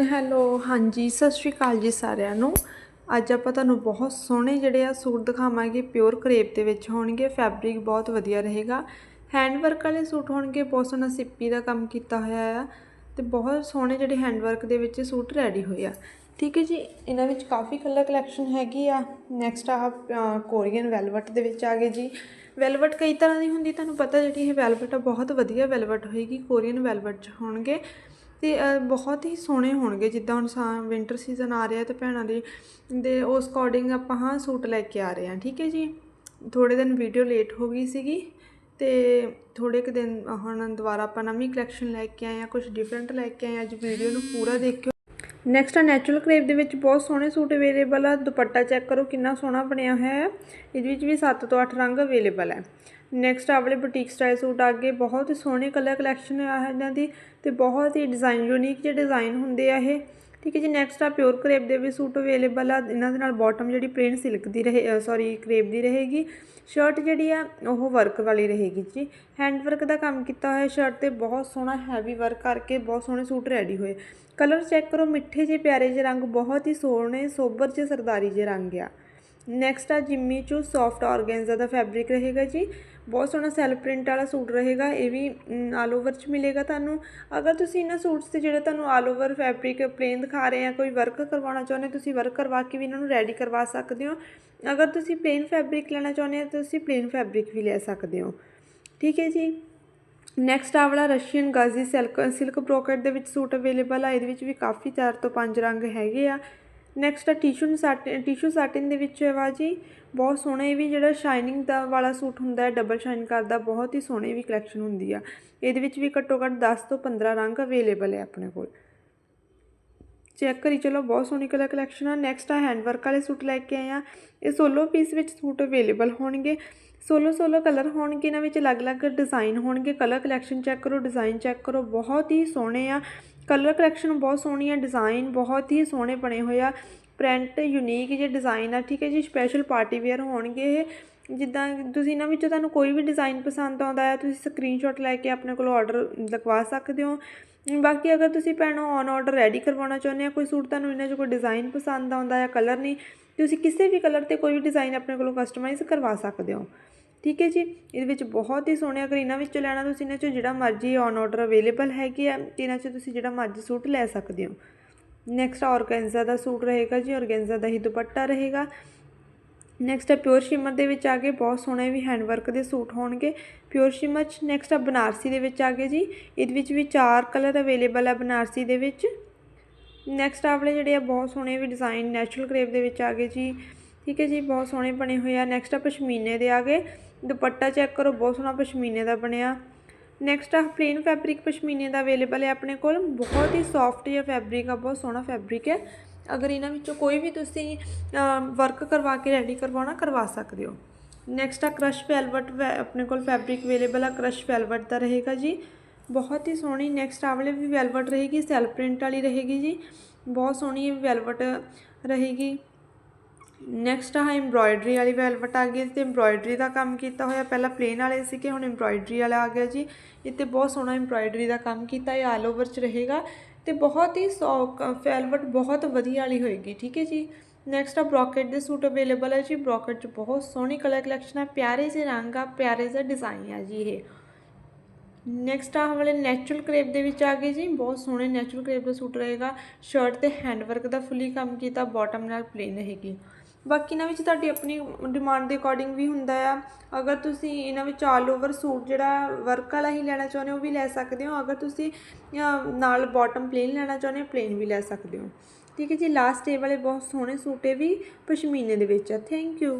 Hello ਹਾਂਜੀ, ਸਤਿ ਸ਼੍ਰੀ ਅਕਾਲ ਜੀ ਸਾਰਿਆਂ ਨੂੰ। ਅੱਜ ਆਪਾਂ ਤੁਹਾਨੂੰ ਬਹੁਤ ਸੋਹਣੇ ਜਿਹੜੇ ਆ ਸੂਟ ਦਿਖਾਵਾਂਗੇ ਪਿਓਰ ਕਰੇਪ ਦੇ ਵਿੱਚ ਹੋਣਗੇ ਫੈਬਰਿਕ ਬਹੁਤ ਵਧੀਆ ਰਹੇਗਾ। ਹੈਂਡ ਵਰਕ ਵਾਲੇ ਸੂਟ ਹੋਣਗੇ, ਬਹੁਤ ਸੋਹਣਾ ਸਿੱਪੀ ਦਾ ਕੰਮ ਕੀਤਾ ਹੋਇਆ ਆ ਤੇ ਬਹੁਤ ਸੋਹਣੇ ਜਿਹੜੇ ਹੈਂਡ ਵਰਕ ਦੇ ਵਿੱਚ ਸੂਟ ਰੈਡੀ ਹੋਏ ਆ। ਠੀਕ ਹੈ ਜੀ, ਇਹਨਾਂ ਵਿੱਚ ਕਾਫੀ ਕਲਰ ਕਲੈਕਸ਼ਨ ਹੈਗੀ ਆ। ਨੈਕਸਟ ਆ ਕੋਰੀਅਨ ਵੈਲਵਟ ਦੇ ਵਿੱਚ ਆ ਗਏ ਜੀ। ਵੈਲਵਟ ਕਈ ਤਰ੍ਹਾਂ ਦੀ ਹੁੰਦੀ, ਤੁਹਾਨੂੰ ਪਤਾ ਜਿਹੜੀ ਇਹ ਵੈਲਵਟ ਆ, ਬਹੁਤ ਵਧੀਆ ਵੈਲਵਟ ਹੋਏਗੀ, ਕੋਰੀਅਨ ਵੈਲਵਟ ਚ ਹੋਣਗੇ। ਤੇ ਬਹੁਤ ਹੀ ਸੋਹਣੇ ਹੋਣਗੇ। ਜਿੱਦਾਂ ਹੁਣ ਸਾ ਵਿੰਟਰ ਸੀਜ਼ਨ ਆ ਰਿਹਾ ਤੇ ਭੈਣਾਂ ਦੇ ਦੇ ਉਸ ਅਕੋਰਡਿੰਗ ਆਪਾਂ, ਹਾਂ, ਸੂਟ ਲੈ ਕੇ ਆ ਰਹੇ ਹਾਂ। ਠੀਕ ਹੈ ਜੀ? ਥੋੜੇ ਦਿਨ ਵੀਡੀਓ ਲੇਟ ਹੋ ਗਈ ਸੀਗੀ ਤੇ ਥੋੜੇ ਕੁ ਦਿਨ ਹੁਣ ਦੁਬਾਰਾ ਆਪਾਂ ਨਵੀਂ ਕਲੈਕਸ਼ਨ ਲੈ ਕੇ ਆਏ ਆ ਕੁਝ ਡਿਫਰੈਂਟ ਲੈ ਕੇ ਆਏ ਅੱਜ ਵੀਡੀਓ ਨੂੰ ਪੂਰਾ ਦੇਖਿਓ। ਨੈਕਸਟ ਆ ਨੈਚੁਰਲ ਕਰੇਪ ਦੇ ਵਿੱਚ ਬਹੁਤ ਸੋਹਣੇ ਸੂਟ ਅਵੇਲੇਬਲ ਆ। ਦੁਪੱਟਾ ਚੈੱਕ ਕਰੋ, ਕਿੰਨਾ ਸੋਹਣਾ ਬਣਿਆ ਹੋਇਆ ਹੈ। ਇਹਦੇ ਵਿੱਚ ਵੀ 7 ਤੋਂ 8 ਰੰਗ ਅਵੇਲੇਬਲ ਹੈ। ਨੈਕਸਟ ਆ ਵਾਲੇ ਬੁਟੀਕ ਸਟਾਈਲ ਸੂਟ ਆ ਗਏ ਬਹੁਤ ਹੀ ਸੋਹਣੇ ਕਲਰ ਕਲੈਕਸ਼ਨ ਆ ਇਹਨਾਂ ਦੀ ਤੇ ਬਹੁਤ ਹੀ ਡਿਜ਼ਾਈਨ ਯੂਨੀਕ ਜਿਹੇ ਡਿਜ਼ਾਈਨ ਹੁੰਦੇ ਆ ਇਹ। ਠੀਕ ਹੈ ਜੀ ਨੈਕਸਟ ਆ ਪਿਓਰ ਕਰੇਪ ਦੇ ਵੀ ਸੂਟ ਅਵੇਲੇਬਲ ਆ, ਇਹਨਾਂ ਦੇ ਨਾਲ ਬਾਟਮ ਜਿਹੜੀ ਪਲੇਨ ਸਿਲਕ ਦੀ ਰਹੇ ਸੌਰੀ ਕਰੇਪ ਦੀ ਰਹੇਗੀ। ਸ਼ਰਟ ਜਿਹੜੀ ਆ, ਉਹ ਵਰਕ ਵਾਲੀ ਰਹੇਗੀ ਜੀ। ਹੈਂਡ ਵਰਕ ਦਾ ਕੰਮ ਕੀਤਾ ਹੋਇਆ ਸ਼ਰਟ ਤੇ ਬਹੁਤ ਸੋਹਣਾ ਹੈਵੀ ਵਰਕ ਕਰਕੇ ਬਹੁਤ ਸੋਹਣੇ ਸੂਟ ਰੈਡੀ ਹੋਏ। ਕਲਰ ਚੈੱਕ ਕਰੋ, ਮਿੱਠੇ ਜਿਹੇ ਪਿਆਰੇ ਜਿਹੇ ਰੰਗ, ਬਹੁਤ ਹੀ ਸੋਹਣੇ, ਸੋਬਰ ਜਿਹੇ ਸਰਦਾਰੀ ਜਿਹੇ ਰੰਗ ਆ। ਨੈਕਸਟ ਆ ਜਿੰਮੀ ਚੂ ਸੌਫਟ ਆਰਗੈਂਜ਼ਾ ਦਾ ਫੈਬਰਿਕ ਰਹੇਗਾ ਜੀ। ਬਹੁਤ ਸੋਹਣਾ ਸੈਲ ਪ੍ਰਿੰਟ ਵਾਲਾ ਸੂਟ ਰਹੇਗਾ, ਇਹ ਵੀ ਆਲ ਓਵਰ ਚ ਮਿਲੇਗਾ ਤੁਹਾਨੂੰ। ਅਗਰ ਤੁਸੀਂ ਇਹਨਾਂ ਸੂਟਸ ਤੇ ਜਿਹੜੇ ਤੁਹਾਨੂੰ ਆਲ ਓਵਰ ਫੈਬਰਿਕ ਪਲੇਨ ਦਿਖਾ ਰਹੇ ਆ, ਕੋਈ ਵਰਕ ਕਰਵਾਉਣਾ ਚਾਹੁੰਦੇ ਤੁਸੀਂ ਵਰਕ ਕਰਵਾ ਕੇ ਵੀ ਇਹਨਾਂ ਨੂੰ ਰੈਡੀ ਕਰਵਾ ਸਕਦੇ ਹੋ। ਅਗਰ ਤੁਸੀਂ ਪਲੇਨ ਫੈਬਰਿਕ ਲੈਣਾ ਚਾਹੁੰਦੇ ਹੋ, ਤਾਂ ਤੁਸੀਂ ਪਲੇਨ ਫੈਬਰਿਕ ਵੀ ਲੈ ਸਕਦੇ ਹੋ। ਠੀਕ ਹੈ ਜੀ। ਨੈਕਸਟ ਆ ਵਾਲਾ ਰਸ਼ੀਅਨ ਗਾਜ਼ੀ ਸਿਲਕ ਸਿਲਕ ਬ੍ਰੋਕਟ ਦੇ ਵਿੱਚ ਸੂਟ ਅਵੇਲੇਬਲ ਆ, ਇਹਦੇ ਵਿੱਚ ਵੀ ਕਾਫੀ ਚਾਰ ਤੋਂ ਪੰਜ ਰੰਗ ਹੈਗੇ ਆ। ਨੈਕਸਟ ਆ ਟਿਸ਼ੂ ਸਾਟਿਨ ਟਿਸ਼ੂ ਸਾਟਿਨ ਦੇ ਵਿੱਚ ਹੈ ਵਾ ਜੀ। ਬਹੁਤ ਸੋਹਣਾ ਇਹ ਵੀ ਜਿਹੜਾ ਸ਼ਾਈਨਿੰਗ ਦਾ ਵਾਲਾ ਸੂਟ ਹੁੰਦਾ ਹੈ ਡਬਲ ਸ਼ਾਈਨ ਕਰਦਾ ਬਹੁਤ ਹੀ ਸੋਹਣੀ ਵੀ ਕਲੈਕਸ਼ਨ ਹੁੰਦੀ ਆ। ਇਹਦੇ ਵਿੱਚ ਵੀ ਘੱਟੋ ਘੱਟ 10 ਤੋਂ 15 ਰੰਗ ਅਵੇਲੇਬਲ ਹੈ ਆਪਣੇ ਕੋਲ। ਚੈੱਕ ਕਰੀ, ਚਲੋ ਬਹੁਤ ਸੋਹਣੀ ਕਲਰ ਕਲੈਕਸ਼ਨ ਆ। ਨੈਕਸਟ ਆ ਹੈਂਡ ਵਰਕ ਵਾਲੇ ਸੂਟ ਲੈ ਕੇ ਆਏ ਆ। ਇਹ ਸੋਲੋ ਪੀਸ ਵਿੱਚ ਸੂਟ ਅਵੇਲੇਬਲ ਹੋਣਗੇ। ਸੋਲੋ ਸੋਲੋ ਕਲਰ ਹੋਣਗੇ ਇਹਨਾਂ ਵਿੱਚ, ਅਲੱਗ-ਅਲੱਗ ਡਿਜ਼ਾਈਨ ਹੋਣਗੇ। ਕਲਰ ਕਲੈਕਸ਼ਨ ਚੈੱਕ ਕਰੋ ਡਿਜ਼ਾਈਨ ਚੈੱਕ ਕਰੋ। ਬਹੁਤ ਹੀ ਸੋਹਣੇ ਆ। ਕਲਰ ਕਲੈਕਸ਼ਨ ਬਹੁਤ ਸੋਹਣੀ ਆ। ਡਿਜ਼ਾਈਨ ਬਹੁਤ ਹੀ ਸੋਹਣੇ ਬਣੇ ਹੋਏ ਆ। ਪ੍ਰਿੰਟ ਯੂਨੀਕ ਜੇ ਡਿਜ਼ਾਈਨ ਆ। ਠੀਕ ਹੈ ਜੀ ਸਪੈਸ਼ਲ ਪਾਰਟੀ ਵੇਅਰ ਹੋਣਗੇ ਇਹ। ਜਿੱਦਾਂ ਤੁਸੀਂ ਇਹਨਾਂ ਵਿੱਚੋਂ ਤੁਹਾਨੂੰ ਕੋਈ ਵੀ ਡਿਜ਼ਾਇਨ ਪਸੰਦ ਆਉਂਦਾ ਹੈ, ਤੁਸੀਂ ਸਕਰੀਨਸ਼ਾਟ ਲੈ ਕੇ ਆਪਣੇ ਕੋਲ ਔਡਰ ਲਗਵਾ ਸਕਦੇ ਹੋ। ਬਾਕੀ ਅਗਰ ਤੁਸੀਂ ਭੈਣੋ ਔਨ ਆਰਡਰ ਰੈਡੀ ਕਰਵਾਉਣਾ ਚਾਹੁੰਦੇ ਆ ਕੋਈ ਸੂਟ ਤੁਹਾਨੂੰ ਇਹਨਾਂ 'ਚੋਂ ਕੋਈ ਡਿਜ਼ਾਈਨ ਪਸੰਦ ਆਉਂਦਾ ਹੈ ਕਲਰ ਨਹੀਂ, ਤੁਸੀਂ ਕਿਸੇ ਵੀ ਕਲਰ ਤੇ ਕੋਈ ਵੀ ਡਿਜ਼ਾਈਨ ਆਪਣੇ ਕੋਲੋਂ ਕਸਟਮਾਈਜ਼ ਕਰਵਾ ਸਕਦੇ ਹੋ। ਠੀਕ ਹੈ ਜੀ? ਇਹਦੇ ਵਿੱਚ ਬਹੁਤ ਹੀ ਸੋਹਣੇ ਅਗਰ ਇਹਨਾਂ ਵਿੱਚੋਂ ਲੈਣਾ, ਤੁਸੀਂ ਇਹਨਾਂ 'ਚੋਂ ਜਿਹੜਾ ਮਰਜ਼ੀ ਔਨ ਆਰਡਰ ਅਵੇਲੇਬਲ ਹੈਗੇ ਆ, ਤੇ ਇਹਨਾਂ 'ਚੋਂ ਤੁਸੀਂ ਜਿਹੜਾ ਮਰਜ਼ੀ ਸੂਟ ਲੈ ਸਕਦੇ ਹੋ। ਨੈਕਸਟ ਔਰਗੈਂਜ਼ਾ ਦਾ ਸੂਟ ਰਹੇਗਾ ਜੀ, ਔਰਗੈਂਜ਼ਾ ਦਾ ਹੀ ਦੁਪੱਟਾ ਰਹੇਗਾ। ਨੈਕਸਟ ਹੈ ਪਿਓਰ ਸ਼ਿਮਰ ਦੇ ਵਿੱਚ ਆ ਗਏ ਬਹੁਤ ਸੋਹਣੇ ਵੀ ਹੈਂਡ ਵਰਕ ਦੇ ਸੂਟ ਹੋਣਗੇ। ਪਿਓਰ ਸ਼ਿਮਰ ਚ ਨੈਕਸਟ ਆ, ਬਨਾਰਸੀ ਦੇ ਵਿੱਚ ਆ ਗਏ ਜੀ। ਇਹਦੇ ਵਿੱਚ ਵੀ ਚਾਰ ਕਲਰ ਅਵੇਲੇਬਲ ਆ ਬਨਾਰਸੀ ਦੇ ਵਿੱਚ। ਨੈਕਸਟ ਆਪਣੇ ਜਿਹੜੇ ਆ ਬਹੁਤ ਸੋਹਣੇ ਵੀ ਡਿਜ਼ਾਈਨ ਨੈਚੁਰਲ ਕਰੇਪ ਦੇ ਵਿੱਚ ਆ ਗਏ ਜੀ। ਠੀਕ ਹੈ ਜੀ, ਬਹੁਤ ਸੋਹਣੇ ਬਣੇ ਹੋਏ ਆ। ਨੈਕਸਟ ਆ, ਪਸ਼ਮੀਨੇ ਦੇ ਆ ਗਏ। ਦੁਪੱਟਾ ਚੈੱਕ ਕਰੋ, ਬਹੁਤ ਸੋਹਣਾ ਪਸ਼ਮੀਨੇ ਦਾ ਬਣਿਆ। ਨੈਕਸਟ ਆ ਪਲੇਨ ਫੈਬਰਿਕ ਪਸ਼ਮੀਨੇ ਦਾ ਅਵੇਲੇਬਲ ਹੈ ਆਪਣੇ ਕੋਲ। ਬਹੁਤ ਹੀ ਸੌਫਟ ਜਿਹਾ ਫੈਬਰਿਕ ਆ, ਬਹੁਤ ਸੋਹਣਾ ਫੈਬਰਿਕ ਹੈ। ਅਗਰ ਇਹਨਾਂ ਵਿੱਚੋਂ ਕੋਈ ਵੀ ਤੁਸੀਂ ਵਰਕ ਕਰਵਾ ਕੇ ਰੈਡੀ ਕਰਵਾਉਣਾ, ਕਰਵਾ ਸਕਦੇ ਹੋ। ਨੈਕਸਟ ਆ ਕ੍ਰਸ਼ ਵੈਲਵਟ ਆਪਣੇ ਕੋਲ ਫੈਬਰਿਕ ਅਵੇਲੇਬਲ ਆ, ਕ੍ਰਸ਼ ਵੈਲਵਟ ਦਾ ਰਹੇਗਾ ਜੀ। ਬਹੁਤ ਹੀ ਸੋਹਣੀ ਨੈਕਸਟ ਆ ਵਾਲੇ ਵੀ ਵੈਲਵਟ ਰਹੇਗੀ ਸੈਲ ਪ੍ਰਿੰਟ ਵਾਲੀ ਰਹੇਗੀ ਜੀ। ਬਹੁਤ ਸੋਹਣੀ ਵੈਲਵਟ ਰਹੇਗੀ। ਨੈਕਸਟ ਆ ਐਮਬ੍ਰੋਇਡਰੀ ਵਾਲੀ ਵੈਲਵਟ ਆ ਗਈ ਤੇ ਐਮਬ੍ਰੋਇਡਰੀ ਦਾ ਕੰਮ ਕੀਤਾ ਹੋਇਆ। ਪਹਿਲਾਂ ਪਲੇਨ ਵਾਲੇ ਸੀਗੇ ਹੁਣ ਐਮਬ੍ਰੋਇਡਰੀ ਵਾਲਾ ਆ ਗਿਆ ਜੀ। ਇੱਥੇ ਬਹੁਤ ਸੋਹਣਾ ਐਮਬ੍ਰੋਇਡਰੀ ਦਾ ਕੰਮ ਕੀਤਾ, ਇਹ ਆਲ ਓਵਰ ਚ ਰਹੇਗਾ ਤੇ ਬਹੁਤ ਹੀ ਵੈਲਵਟ ਬਹੁਤ ਵਧੀਆ ਵਾਲੀ ਹੋਏਗੀ, ਠੀਕ ਹੈ ਜੀ? ਨੈਕਸਟ ਆ ਬ੍ਰੋਕਟ ਦੇ ਸੂਟ ਅਵੇਲੇਬਲ ਹੈ ਜੀ। ਬ੍ਰੋਕਟ ਚ ਬਹੁਤ ਸੋਹਣੀ ਕਲਰ ਕਲੈਕਸ਼ਨ ਹੈ ਪਿਆਰੇ ਜਿਹੇ ਰੰਗ ਆ, ਪਿਆਰੇ ਜਿਹੇ ਡਿਜ਼ਾਈਨ ਆ ਜੀ ਇਹ। ਨੈਕਸਟ ਆ ਵਾਲੇ ਨੈਚੁਰਲ ਕਰੇਪ ਦੇ ਵਿੱਚ ਆ ਗਏ ਜੀ। ਬਹੁਤ ਸੋਹਣੇ ਨੈਚੁਰਲ ਕ੍ਰੇਪ ਦਾ ਸੂਟ ਰਹੇਗਾ। ਸ਼ਰਟ ਤੇ ਹੈਂਡ ਵਰਕ ਦਾ ਫੁੱਲੀ ਕੰਮ ਕੀਤਾ ਬਾਟਮ ਨਾਲ ਪਲੇਨ ਰਹੇਗੀ। ਬਾਕੀ ਇਹਨਾਂ ਵਿੱਚ ਤੁਹਾਡੀ ਆਪਣੀ ਡਿਮਾਂਡ ਦੇ ਅਕੋਰਡਿੰਗ ਵੀ ਹੁੰਦਾ ਆ। ਅਗਰ ਤੁਸੀਂ ਇਹਨਾਂ ਵਿੱਚ ਆਲ ਓਵਰ ਸੂਟ ਜਿਹੜਾ ਵਰਕ ਵਾਲਾ ਹੀ ਲੈਣਾ ਚਾਹੁੰਦੇ ਹੋ ਉਹ ਵੀ ਲੈ ਸਕਦੇ ਹੋ। ਅਗਰ ਤੁਸੀਂ ਨਾਲ ਬਾਟਮ ਪਲੇਨ ਲੈਣਾ ਚਾਹੁੰਦੇ ਹੋ ਪਲੇਨ ਵੀ ਲੈ ਸਕਦੇ ਹੋ। ਠੀਕ ਹੈ ਜੀ ਲਾਸਟ ਏ ਵਾਲੇ ਬਹੁਤ ਸੋਹਣੇ ਸੂਟ ਇਹ ਵੀ ਪਸ਼ਮੀਨੇ ਦੇ ਵਿੱਚ ਆ। Thank you